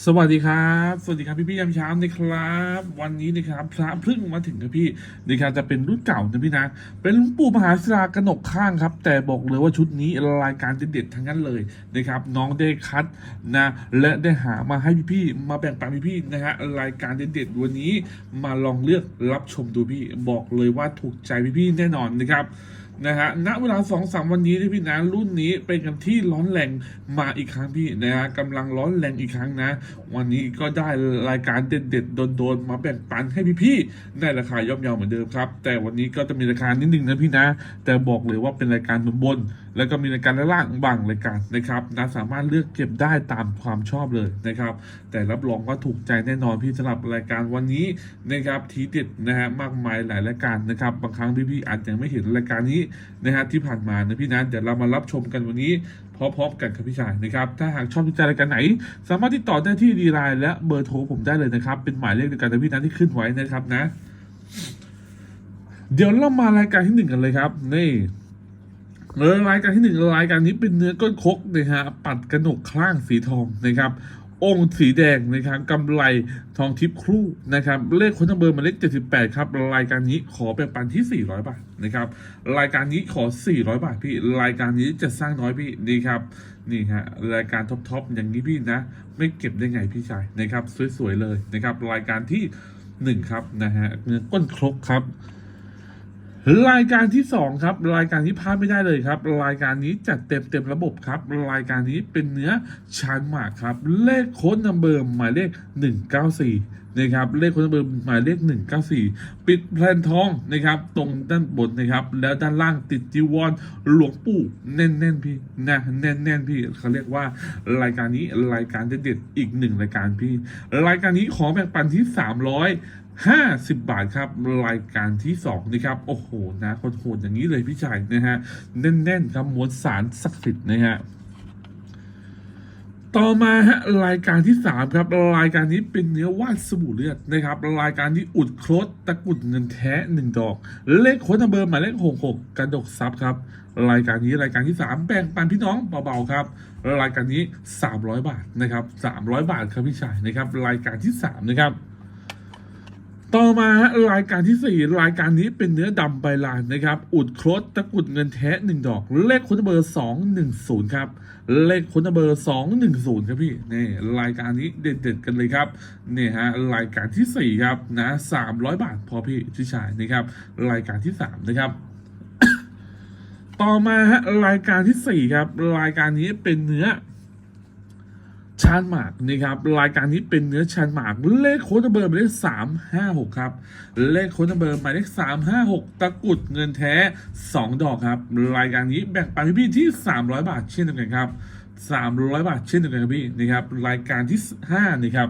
สวัสดีครับ สวัสดีครับพี่พี่ๆยามเช้านะครับ วันนี้นะครับพระพึ่งมาถึงนะพี่นะครับจะเป็นรุ่นเก่านะพี่นะ เป็นหลวงปู่มหาศิลากนกข้างครับ แต่บอกเลยว่าชุดนี้รายการเด็ดๆทั้งนั้นเลยนะครับ น้องได้คัดนะและได้หามาให้พี่พี่ๆมาแบ่งปันพี่พี่ๆนะฮะรายการเด็ดๆวันนี้มาลองเลือกรับชมดูพี่ บอกเลยว่าถูกใจพี่พี่ๆแน่นอนนะครับนะฮะณเวลาสองสามวันนี้ที่พี่นะรุ่นนี้เป็นกันที่ร้อนแรงมาอีกครั้งพี่นะฮะกำลังร้อนแรงอีกครั้งนะ วันนี้ก็ได้รายการเด็ดๆโดนๆมาแบ่งปันให้พี่ๆในราคาย่อมเยาเหมือนเดิมครับ แต่วันนี้ก็จะมีราคานิดนึงนะพี่นะ แต่บอกเลยว่าเป็นรายการบนๆแล้วก็มีรายการล่างบางรายการนะครับนะสามารถเลือกเก็บได้ตามความชอบเลยนะครับ แต่รับรองว่าถูกใจแน่นอนพี่สำหรับรายการวันนี้นะครับทีเด็ดนะฮะมากมายหลายรายการนะครับบางครั้งพี่ๆอาจจะไม่เห็นรายการนี้นะฮะที่ผ่านมานะพี่นะเดี๋ยวเรามารับชมกันวันนี้พร้อมๆกันครับพี่ชายนะครับ ถ้าหากชอบติดใจรายการไหน สามารถติดต่อได้ที่ดีไลน์และเบอร์โทรผมได้เลยนะครับ เป็นหมายเลขเดียวกันนะพี่นะที่ขึ้นไว้นะครับนะ เดี๋ยวเรามารายการที่หนึ่งกันเลยครับ นี่ เออรายการที่หนึ่งรายการนี้เป็นเนื้อก้นคกนะฮะปัดกระหนกข้างสีทองนะครับ องค์สีแดงนะครับกำไรทองทิพย์ครู่นะครับ เลขคนทั้งเบอร์มาเลข 78 ครับ รายการนี้ขอแบ่งปันที่ 400 บาทนะครับ รายการนี้ขอ 400 บาทพี่ รายการนี้จะสร้างน้อยพี่นี่ครับนี่ฮะรายการท็อปๆอย่างนี้พี่นะ ไม่เก็บได้ไงพี่ชายนะครับ สวยๆเลยนะครับ รายการที่หนึ่งครับนะฮะเนื้อก้นครกครับ รายการที่สองครับ รายการที่พลาดไม่ได้เลยครับ รายการนี้จัดเต็มเต็มระบบครับ รายการนี้เป็นเนื้อชานหมากครับ เลขโค้ดนัมเบอร์หมายเลข 194นะครับเลขโค้ดนัมเบอร์หมายเลข 194 ปิดแผ่นทองนะครับ ตรงด้านบนนะครับ แล้วด้านล่างติดจีวรหลวงปู่แน่นๆพี่นะแน่นๆพี่เขาเรียกว่ารายการนี้รายการเด็ดๆอีกหนึ่งรายการพี่ รายการนี้ขอแบ่งปันที่ 300 ห้าสิบบาทครับ รายการที่สองนะครับ โอ้โหนะคนโหดอย่างนี้เลยพี่ชายนะฮะ แน่นๆครับมวลสารศักดิ์สิทธิ์นะฮะต่อมาฮะรายการที่สามครับ รายการนี้เป็นเนื้อวานสบู่เลือดนะครับ รายการที่อุดโครสตะกุดเงินแท้หนึ่งดอก เลขโค้ดนัมเบอร์หมายเลขหกหกกระดกซับครับ รายการนี้รายการที่สามแบ่งปันพี่น้องเบาๆครับ รายการนี้สามร้อยบาทนะครับสามร้อยบาทครับพี่ชายนะครับ รายการที่สามนะครับ ต่อมาฮะรายการที่สี่รายการนี้เป็นเนื้อดำใบลานนะครับ อุดครสตะกุดเงินแท้หนึ่งดอก เลขคนเบอร์สองหนึ่งศูนย์ครับ เลขคนเบอร์สองหนึ่งศูนย์ครับพี่นี่รายการนี้เด็ดๆกันเลยครับนี่ฮะรายการที่สี่ครับนะสามร้อยบาทพอพี่ที่ชายนะครับรายการที่สามนะครับต่อมาฮะรายการที่สี่ครับ รายการนี้เป็นเนื้อ ชานหมากนะครับรายการนี้เป็นเนื้อชานหมากเลขโค้ดเบอร์หมายเลขสามห้าหกครับเลขโค้ดเบอร์หมายเลขสามห้าหกตะกุดเงินแท้สองดอกครับรายการนี้แบ่งปันพี่ที่สามร้อยบาทเช่นเดียวกันครับสามร้อยบาทเช่นเดียวกันครับพี่นะครับรายการที่ห้านะครับ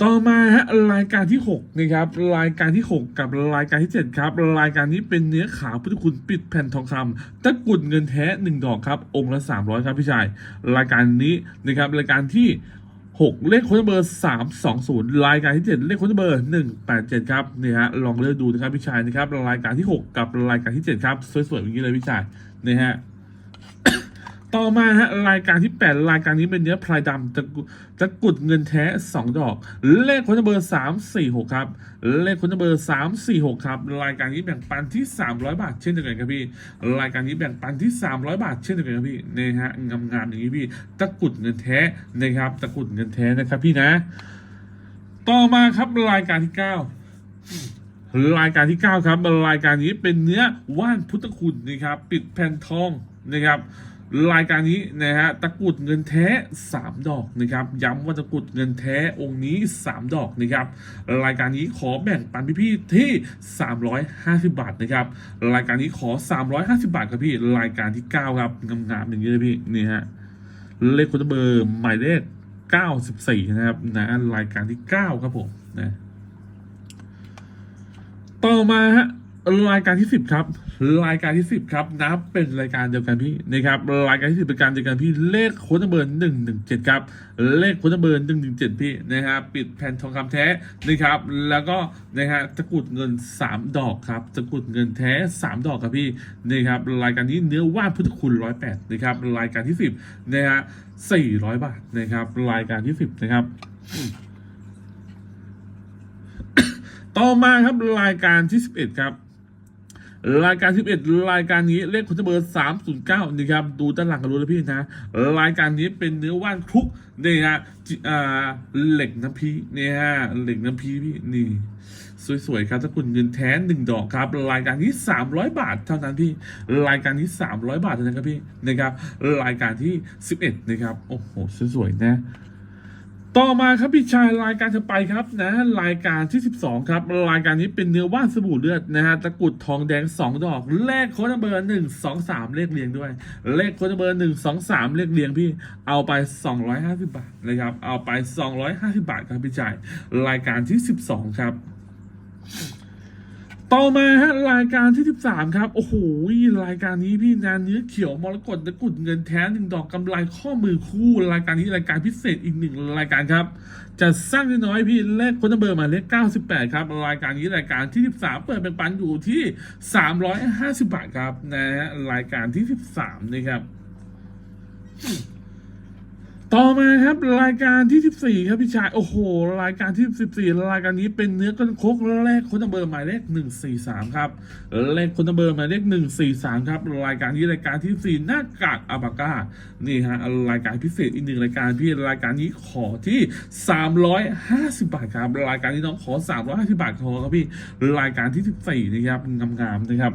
ต่อมาฮะรายการที่6นะครับรายการที่ 6 กับรายการที่ 7 ครับ รายการนี้เป็นเนื้อขาวพุทธคุณปิดแผ่นทองคำตะกุดเงินแท้ 1 ดอกครับ องค์ละ 300 ครับพี่ชาย รายการนี้นะครับรายการที่ 6 เลขค้ดเบอร์ 320 รายการที่ 7 เลขค้ดเบอร์ 187 ครับนี่ฮะลองเลือกดูนะครับพี่ชายนะครับรายการที่ 6 กับรายการที่ 7 ครับสวยๆอย่างนี้เลยพี่ชายนี่ฮะ ต่อมาฮะรายการที่ 8 รายการนี้เป็นเนื้อพลายดำตะกุตะกุดเงินแท้ 2 ดอก เลขคนเบอร์ 3 4 6 ครับ เลขคนเบอร์ 3 4 6 ครับ รายการนี้แบ่งปันที่ 300 บาท เช่นเดียวกันครับพี่ รายการนี้แบ่งปันที่ 300 บาท เช่นเดียวกันครับพี่นี่ฮะงามๆอย่างนี้พี่ตะกุดเงินแท้นะครับตะกุดเงินแท้นะครับพี่นะ ต่อมาครับรายการที่ 9รายการที่ 9 ครับ รายการนี้เป็นเนื้อว่านพุทธคุณนะครับ ปิดแผ่นทองนะครับ รายการนี้นะฮะตะกรุดเงินแท้ 3 ดอกนะครับ ย้ำว่าตะกรุดเงินแท้องค์นี้ 3 ดอกนะครับ รายการนี้ขอแบ่งปันพี่ๆที่ 350 บาทนะครับ รายการนี้ขอ 350 บาทครับพี่รายการที่ 9 ครับงามๆอย่างนี้เลยพี่นี่ฮะเลขคุณเบอร์หมายเลข94 นะครับนะรายการที่ 9 ครับผมนะต่อมาฮะ รายการที่สิบครับ รายการที่สิบครับนับเป็นรายการเดียวกันพี่นะครับรายการที่สิบเป็นการเดียวกันพี่เลขโค้ดเบอร์หนึ่งหนึ่งเจ็ดครับเลขโค้ดเบอร์หนึ่งหนึ่งเจ็ดพี่นะครับปิดแผ่นทองคำแท้นะครับแล้วก็นะฮะตะกุดเงินสามดอกครับตะกุดเงินแท้สามดอกครับพี่นะครับรายการนี้เนื้อว่านพุทธคุณร้อยแปดนะครับรายการที่สิบนะฮะสี่ร้อยบาทนะครับรายการที่สิบนะครับต่อมาครับรายการที่สิบเอ็ดครับ รายการที่11รายการนี้เลขคุณเบอร์309นะครับดูด้านหลังกันรู้แล้วพี่นะ รายการนี้เป็นเนื้อว่านคลุกนี่ฮะเหล็กน้ำพีนี่ฮะเหล็กน้ำพีพี่นี่สวยๆครับถ้าคุณเงินแท้หนึ่งดอกครับ รายการนี้ 300 บาทเท่านั้นพี่ รายการนี้ 300 บาทเท่านั้นครับพี่นะครับ รายการที่ 11 นะครับ โอ้โห สวยๆนะ ต่อมาครับพี่ชายรายการถัดไปครับนะรายการที่ 12 ครับ รายการนี้เป็นเนื้อว่านสบู่เลือดนะฮะตะกุดทองแดง 2 ดอก เลขโค้ดเบอร์1 2 3 เลขเรียงด้วย เลขโค้ดเบอร์1 2 3 เลขเรียงพี่เอาไป 250 บาทนะครับเอาไป 250 บาทครับพี่ชายรายการที่ 12 ครับ ต่อมาฮะรายการที่ 13 ครับ โอ้โหรายการนี้พี่นาเนื้อเขียวมรกตตะกุดเงินแท้หนึ่งดอกกำไรข้อมือคู่ รายการนี้รายการพิเศษอีกหนึ่งรายการครับ จะสร้างน้อยพี่เลขคนเบอร์หมายเลข 98 ครับ รายการนี้รายการที่ 13 เปิดเป็นปันอยู่ที่ 350 บาทครับนะฮะรายการที่ 13นะครับ ต่อมาครับรายการที่ 14 ครับพี่ชาย โอ้โห รายการที่ 14 รายการนี้เป็นเนื้อก้นคกเลขคนเบอร์หมายเลข 143 ครับเลขคนเบอร์หมายเลข 143 ครับ รายการนี้รายการที่14หน้ากากอาบาก้านี่ฮะรายการพิเศษอีกหนึ่งรายการพี่รายการนี้ขอที่ 350 บาทครับ รายการนี้น้องขอ 350 บาทพอครับพี่รายการที่ 14 นะครับงามๆนะครับ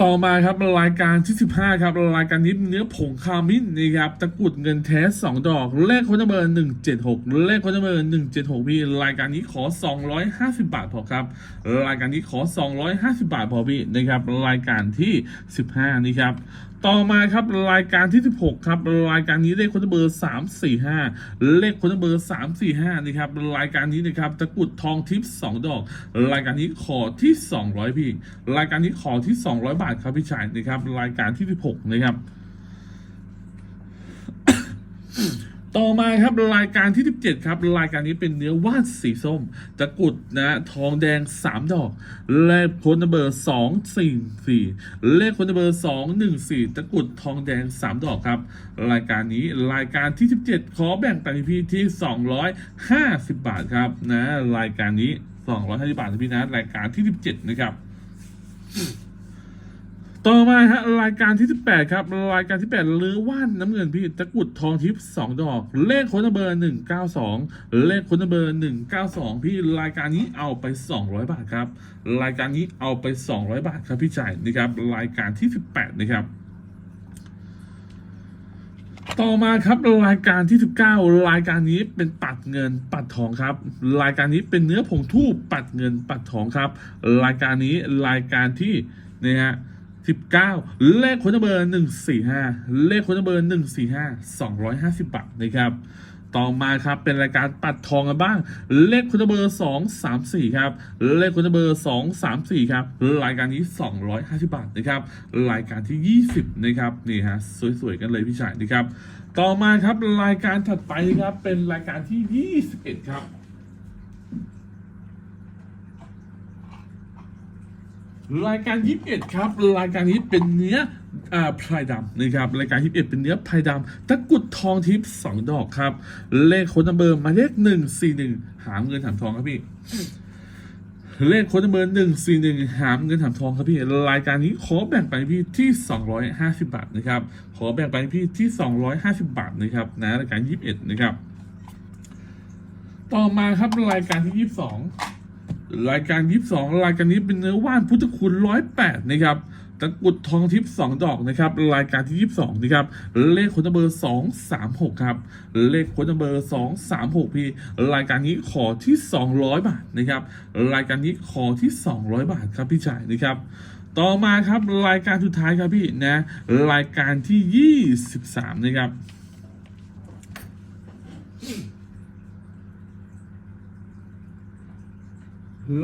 ต่อมาครับรายการที่ 15 ครับรายการนี้เนื้อผงคามินนะครับตะกรุดเงินแท้ 2 ดอก เลขคนเบอร์176 เลขคนเบอร์176 พี่ รายการนี้ขอ 250 บาทพอครับ รายการนี้ขอ 250 บาทพอพี่นะครับรายการที่ 15 นี่ครับ ต่อมาครับรายการที่ 16 ครับ รายการนี้เลขคนเบอร์ 345 เลขคนเบอร์ 345นี่ครับ รายการนี้นะครับตะกุดทองทิพย์2ดอก รายการนี้ขอที่ 200 พี่ รายการนี้ขอที่ 200 บาทครับพี่ชายนะครับ รายการที่ 16 นะครับ ต่อมาครับรายการที่ 17 ครับ รายการนี้เป็นเนื้อว่านสีส้มตะกุดนะทองแดง 3 ดอก เลขค้ดเบอร์ 244 เลขค้ดเบอร์ 214 ตะกุดทองแดง 3 ดอกครับ รายการนี้รายการที่ 17 ขอแบ่งปันพี่ที่ 250 บาทครับนะรายการนี้ 250 บาทพี่นะรายการที่ 17 นะครับ ต่อมาฮะรายการที่ 18 ครับรายการที่8เลือว่านน้ำเงินพี่ตะกรุดทองทิพย์2ดอก เลขคนเบอร์ 192 เลขคนเบอร์ 192 พี่รายการนี้เอาไป 200 บาทครับ รายการนี้เอาไป 200 บาทครับพี่จ่ายนะครับรายการที่ 18 นะครับต่อมาครับรายการที่ 19 รายการนี้เป็นปัดเงินปัดทองครับ รายการนี้เป็นเนื้อผงทูบปัดเงินปัดทองครับ รายการนี้รายการที่นะฮะ 19 เลขคนเบอร์ 145 เลขคนเบอร์ 145 250 บาทนะครับ ต่อมาครับเป็นรายการปัดทองกันบ้าง เลขคุณเบอร์ 2 3 4 ครับ เลขคุณเบอร์ 2 3 4 ครับรายการนี้ 250 บาทนะครับรายการที่ 20 นะครับนี่ฮะสวยๆกันเลยพี่ชายนะครับ ต่อมาครับรายการถัดไปครับเป็นรายการที่ 21 ครับ รายการ21ครับ รายการนี้เป็นเนื้ออ่าพลายดำนะครับรายการ21เป็นเนื้อพลายดำตะกรุดทองทิพย์2ดอกครับ เลขโค้ดนัมเบอร์หมายเลข141หามเงินหามทองครับพี่เลขโค้ดนัมเบอร์141หามเงินหามทองครับพี่รายการนี้ขอแบ่งไปพี่ที่250บาทนะครับขอแบ่งไปพี่ที่250บาทนะครับนะรายการ21นะครับ ต่อมาครับรายการที่22 รายการ22รายการนี้เป็นเนื้อว่านพุทธคุณ108นะครับตะกรุดทองทิพย์2ดอกนะครับ รายการที่ 22 นะครับ เลขคนเบอร์ 236 ครับ เลขคนเบอร์ 236 พี่ รายการนี้ขอที่ 200 บาทนะครับ รายการนี้ขอที่ 200 บาทครับพี่ชายนะครับ ต่อมาครับรายการสุดท้ายครับพี่นะ รายการที่ 23 นะครับ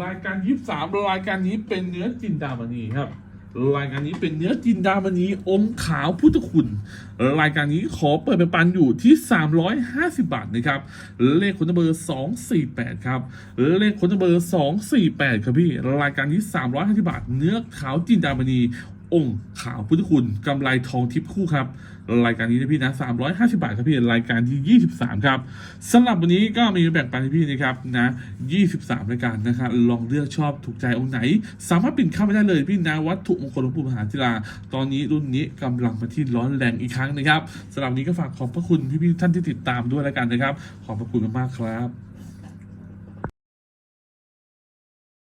รายการยี่สามรายการนี้เป็นเนื้อจินดามณีครับ รายการนี้เป็นเนื้อจินดามณีอมขาวพุทธคุณ รายการนี้ขอเปิดเป็นปันอยู่ที่ 350 บาทนะครับ เลขคนเบอร์ 248 ครับ เลขคนเบอร์ 248 ครับพี่ รายการนี้ 350 บาท เนื้อขาวจินดามณี องค์ขาวพุทธคุณกำไรทองทิพย์คู่ครับ รายการนี้นะพี่นะ350 บาทครับพี่รายการที่ 23 ครับสำหรับวันนี้ก็มีแบ่งปันให้พี่นะครับนะ 23 รายการนะครับลองเลือกชอบถูกใจองค์ไหน สามารถปิ่นเข้าไปได้เลยพี่นะวัตถุมงคลหลวงปู่มหาศิลา ตอนนี้รุ่นนี้กำลังมาที่ร้อนแรงอีกครั้งนะครับสำหรับนี้ก็ฝากขอบพระคุณพี่ๆท่านที่ติดตามด้วยแล้วกันนะครับ ขอบพระคุณมากๆครับ